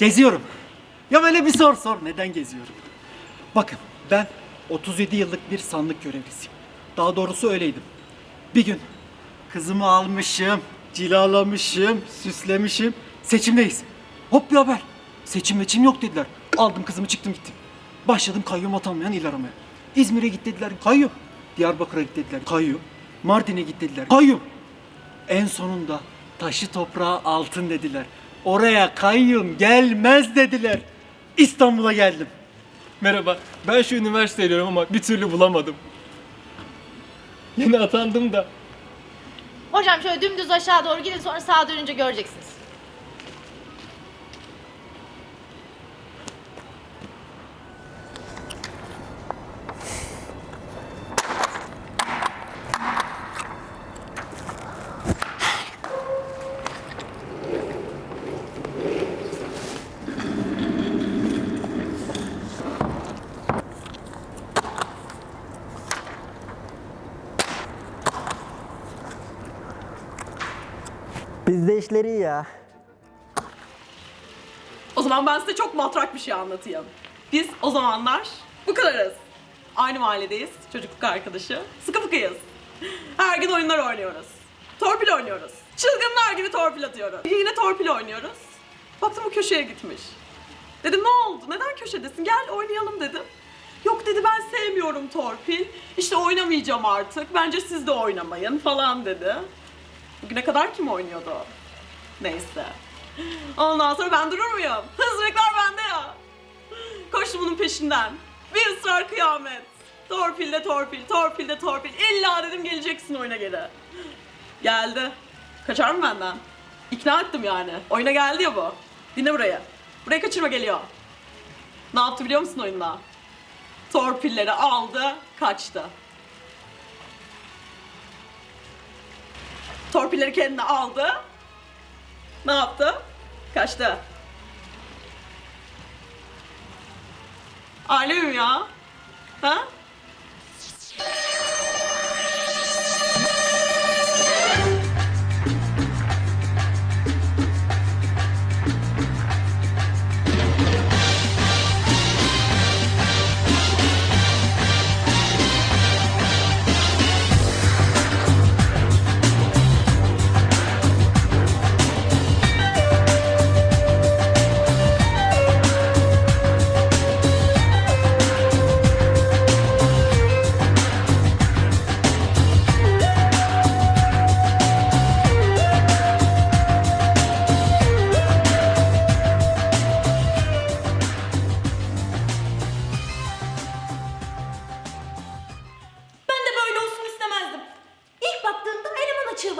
Geziyorum. Ya böyle bir sor sor neden geziyorum? Bakın ben 37 yıllık bir sandık görevlisiyim. Daha doğrusu öyleydim. Bir gün kızımı almışım, cilalamışım, süslemişim. Seçimdeyiz. Hop bir haber. Seçim meçim yok dediler. Aldım kızımı çıktım gittim. Başladım kayyum atanmayan il aramaya. İzmir'e git dediler kayyum. Diyarbakır'a git dediler kayyum. Mardin'e git dediler kayyum. En sonunda taşı toprağa altın dediler. Oraya kayyum gelmez dediler. İstanbul'a geldim. Merhaba, ben şu üniversite arıyorum ama bir türlü bulamadım. Yeni atandım da. Hocam şöyle dümdüz aşağı doğru gidin sonra sağa dönünce göreceksiniz. Bizde işleri ya. O zaman ben size çok matrak bir şey anlatayım. Biz o zamanlar bu kadarız. Aynı mahalledeyiz. Çocukluk arkadaşı. Sıkı fıkıyız. Her gün oyunlar oynuyoruz. Torpil oynuyoruz. Çılgınlar gibi torpil atıyoruz. Yine torpil oynuyoruz. Baktım bu köşeye gitmiş. Dedim ne oldu? Neden köşedesin? Gel oynayalım dedim. Yok dedi ben sevmiyorum torpil. İşte oynamayacağım artık. Bence siz de oynamayın falan dedi. Bugüne kadar kim oynuyordu? Neyse. Ondan sonra ben durur muyum? Hızlıklar bende ya. Koştum bunun peşinden. Bir ısrar kıyamet. Torpilde torpil, torpilde torpil. İlla dedim geleceksin oyuna geri. Geldi. Kaçar mı benden? İkna ettim yani. Oyuna geldi ya bu. Dinle burayı. Buraya kaçırma geliyor. Ne yaptı biliyor musun oyunda? Torpilleri aldı, kaçtı. Torpilleri kendine aldı. Ne yaptı? Kaçtı. Aile miyim ya? Ha?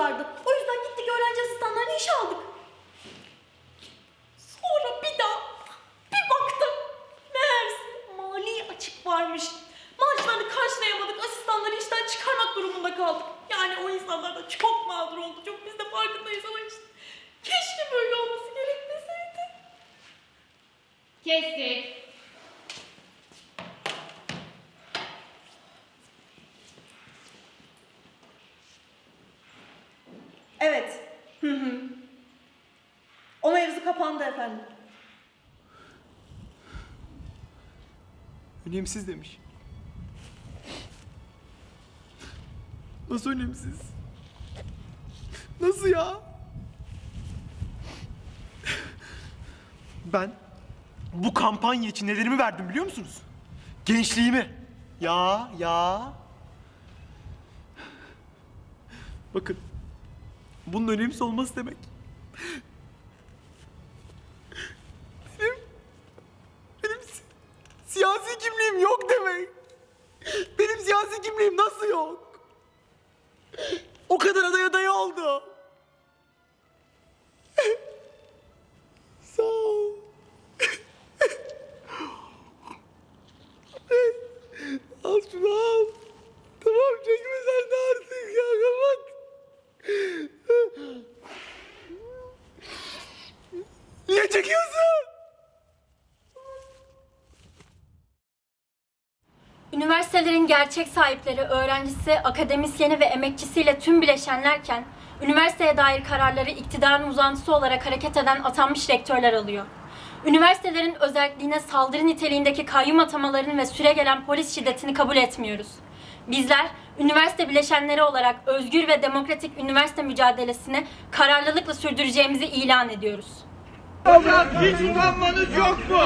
Vardı. O yüzden gittik öğrenci asistanlarına iş aldık. Sonra bir daha bir baktım. Meğerse mali açık varmış. Maaşlarını karşılayamadık. Asistanları işten çıkarmak durumunda kaldık. Yani o insanlar da çok mağdur oldu. Çok biz de farkındayız ama işte. Keşke böyle olması gerekmeseydi. Kestik. Mevzu kapandı efendim. Önemsiz demiş. Nasıl önemsiz? Nasıl ya? Ben bu kampanya için nelerimi verdim biliyor musunuz? Gençliğimi. Ya, ya. Bakın. Bunun önemsiz olması demek. Benim, benim si- siyasi kimliğim yok demek. Benim siyasi kimliğim nasıl yok? O kadar aday aday oldu. Üniversitelerin gerçek sahipleri, öğrencisi, akademisyeni ve emekçisiyle tüm bileşenlerken, üniversiteye dair kararları iktidarın uzantısı olarak hareket eden atanmış rektörler alıyor. Üniversitelerin özelliğine saldırı niteliğindeki kayyum atamalarını ve süregelen polis şiddetini kabul etmiyoruz. Bizler, üniversite bileşenleri olarak özgür ve demokratik üniversite mücadelesini kararlılıkla sürdüreceğimizi ilan ediyoruz. Hiç utanmanız yok mu?